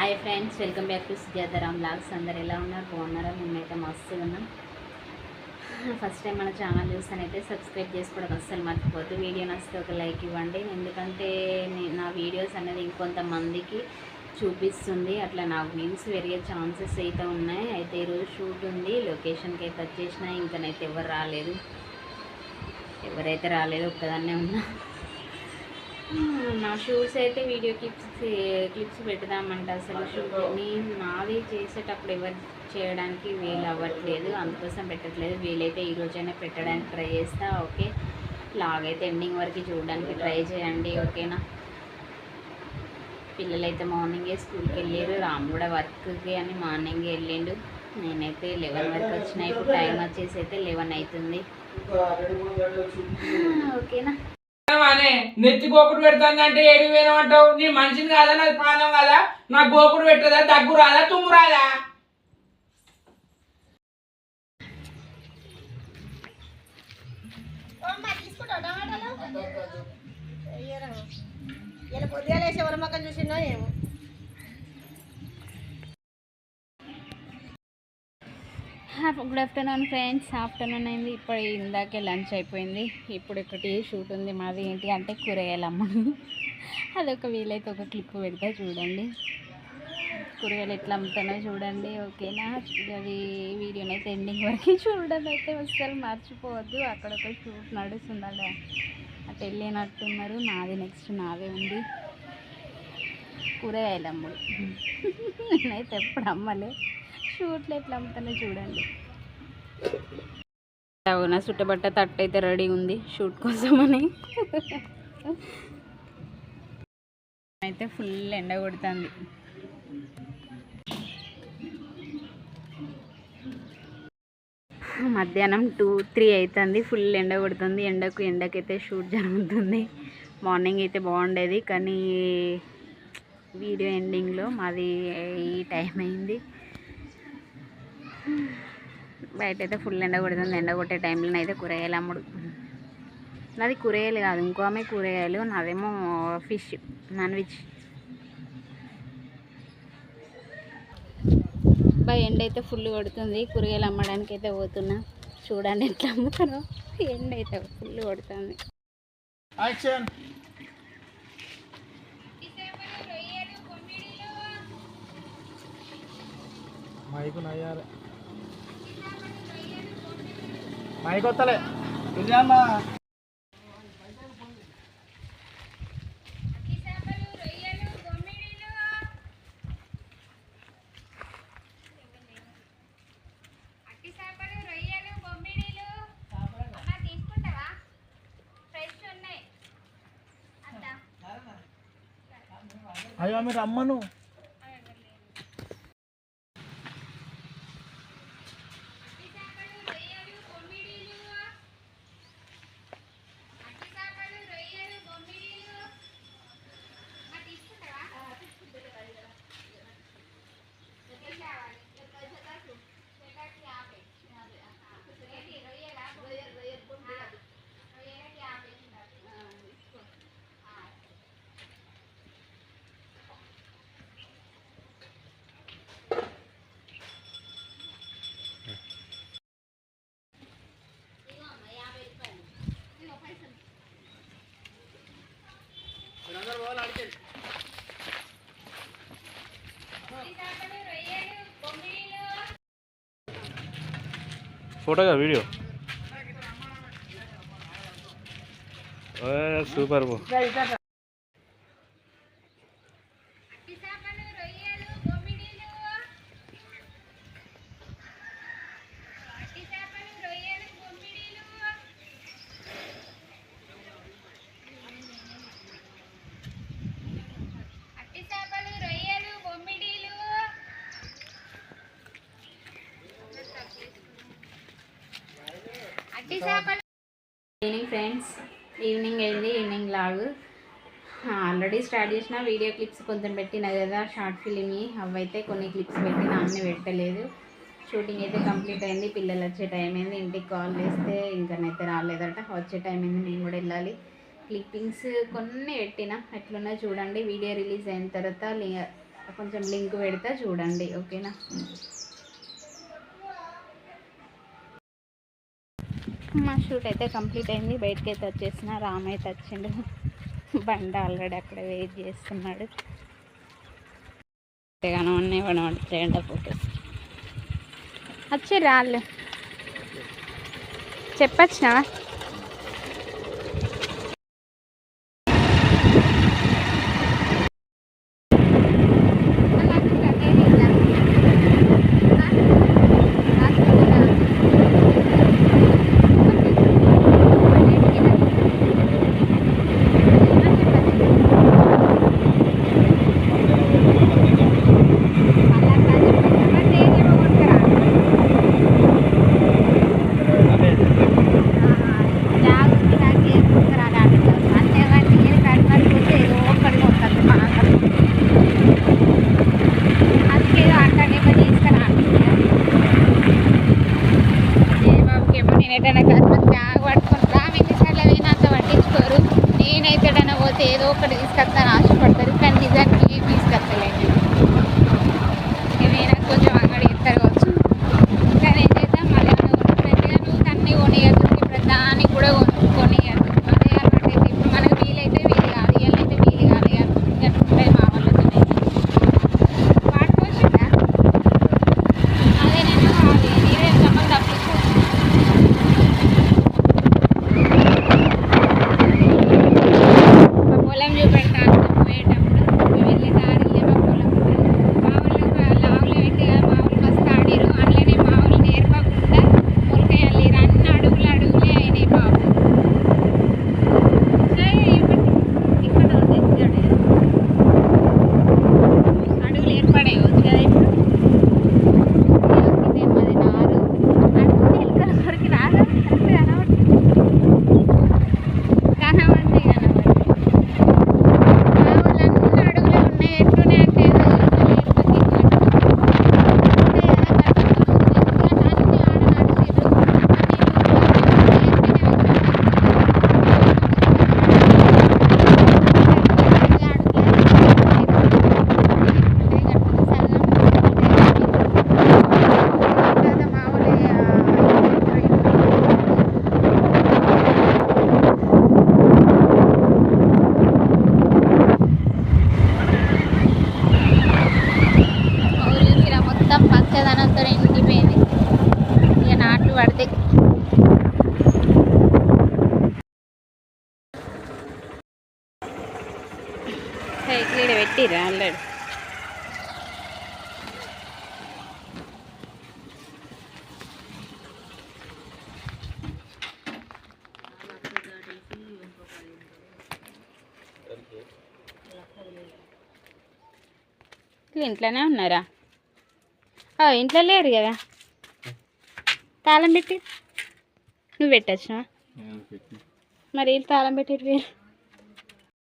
Hi friends welcome back to Sujataram blogs అందరు ఎలా ఉన్నారు? బాగున్నారా? మేమైతే మస్తు ఉన్నాం. ఫస్ట్ టైం మన ఛానల్ చూస్తానైతే సబ్స్క్రైబ్ చేసుకోవడం అస్సలు మర్చిపోద్దు వీడియో నచ్చితే ఒక లైక్ ఇవ్వండి. ఎందుకంటే నా వీడియోస్ అనేది ఇంకొంతమందికి చూపిస్తుంది. అట్లా నాకు వ్యూస్ పెరిగే ఛాన్సెస్ అయితే ఉన్నాయి. అయితే ఈరోజు షూట్ ఉంది. లొకేషన్కి అయితే వచ్చేసిన. ఇంకనైతే ఎవరు రాలేదు. ఎవరైతే రాలేదు ఒక్కదాన్నే ఉన్నా. నా షూట్స్ అయితే వీడియో క్లిప్స్ క్లిప్స్ పెడదామంట అసలు షూట్ నేను నాది చేసేటప్పుడు ఎవరు చేయడానికి వీలు అవ్వట్లేదు. అందుకోసం పెట్టట్లేదు. వీలైతే ఈ రోజైనా పెట్టడానికి ట్రై చేస్తా ఓకే? లాగ్ అయితే ఎండింగ్ వరకు చూడడానికి ట్రై చేయండి ఓకేనా? పిల్లలైతే మార్నింగే స్కూల్కి వెళ్ళారు రాము కూడా వర్క్కి అని మార్నింగ్ వెళ్ళిండు. నేనైతే లెవెన్ వరకు వచ్చిన. ఇప్పుడు టైం వచ్చేసి అయితే లెవెన్ అవుతుంది. ఓకేనా? అనే నెత్తి గోపుడు పెడతానంటే ఏడు వేనం అంటావు నీ మనిషిని కాదా? నాది ప్రాణం కాదా? నా గోపుడు పెట్టదా? దగ్గు రాదా? తుమ్ము రాదా? ఇలా పొద్దుగా లేచి ఎవరి మొక్కలు చూసిందో ఏమో. Good afternoon friends. ఆఫ్టర్నూన్ అయింది. ఇప్పుడు ఇందాకే లంచ్ అయిపోయింది. ఇప్పుడు ఒకటి షూట్ ఉంది. మాది ఏంటి అంటే కూరగాయలు అమ్మడం అదొక వీలైతే ఒక క్లిప్ పెడతా చూడండి. కూరగాయలు ఎట్లా అమ్ముతానో చూడండి. ఓకేనా? అది వీడియోని అయితే ఎండింగ్ వరకు చూడడం అయితే అసలు మర్చిపోవద్దు. అక్కడ ఒక షూట్ నడుస్తుంది అటు వెళ్ళినట్టున్నారు. నాది నెక్స్ట్ నాదే ఉంది. కూరగాయలు అమ్ముడు నేనైతే ఎప్పుడు అమ్మలే. షూట్లు ఎట్లా అమ్ముతానో చూడండి. అవునా చుట్టబట్ట తట్టు అయితే రెడీ ఉంది షూట్ కోసమని. అయితే ఫుల్ ఎండ కొడుతుంది. మధ్యాహ్నం టూ త్రీ అవుతుంది ఫుల్ ఎండ కొడుతుంది. ఎండకు ఎండకైతే షూట్ జరుగుతుంది. మార్నింగ్ అయితే బాగుండేది కానీ వీడియో ఎండింగ్లో మాది ఈ టైం అయింది. బయట అయితే ఫుల్ ఎండ కొడుతుంది. ఎండ కొట్టే టైంలో అయితే కూరగాయలు అమ్ముడు. నాది కూరగాయలు కాదు ఇంకో ఆమె కూరగాయలు నాదేమో ఫిష్ నాన్ వెజ్ బా ఎండ అయితే ఫుల్ కొడుతుంది. కూరగాయలు అమ్మడానికి అయితే పోతున్నా. చూడండి ఎట్లా అమ్ముతారో. ఎండ అయితే ఫుల్ కొడుతుంది యాక్షన్ మైకు నయ్యాలి. పైకొత్తలే. వస్తలే విజయమ్మ అయ్యో మీరు రమ్మను ఫోటోగా వీడియో? సూపర్ బో ఈవినింగ్ ఫ్రెండ్స్ ఈవినింగ్ అయింది ఈవినింగ్ లాగ్ ఆల్రెడీ స్టార్ట్ చేసిన వీడియో క్లిప్స్ కొంచెం పెట్టిన కదా షార్ట్ ఫిలిమ్వి అవైతే కొన్ని క్లిప్స్ పెట్టిన అన్నీ పెట్టలేదు. షూటింగ్ అయితే కంప్లీట్ అయింది. పిల్లలు వచ్చే టైం అయింది ఇంటికి కాల్ చేస్తే ఇంకనైతే రాలేదట. వచ్చే టైం అయింది నేను కూడా వెళ్ళాలి. క్లిప్పింగ్స్ కొన్ని పెట్టిన. ఎట్లున్నా చూడండి. వీడియో రిలీజ్ అయిన తర్వాత కొంచెం లింక్ పెడతా చూడండి. ఓకేనా? మా షూట్ అయితే కంప్లీట్ అయింది. బయటకి అయితే వచ్చేసిన. రామ్ అయితే వచ్చిండు. బండ ఆల్రెడీ అక్కడ వెయిట్ చేస్తున్నాడు. వచ్చి రాళ్ళు. చెప్పచ్చినా నేను ఎటైనా బ్యాగ్ పట్టుకుని రా ఎన్నిసార్లు పోయినా అంత పట్టించుకోరు. నేనైతే పోతే ఏదో ఒకటి తీసుకొస్తాను ఇక్కడ పెట్టిరా ఆల్రెడీ. ఇంట్లోనే ఉన్నారా? ఇంట్లో లేరు కదా. తాళం పెట్టి నువ్వు పెట్టచ్చు మరి తాళం పెట్టేటి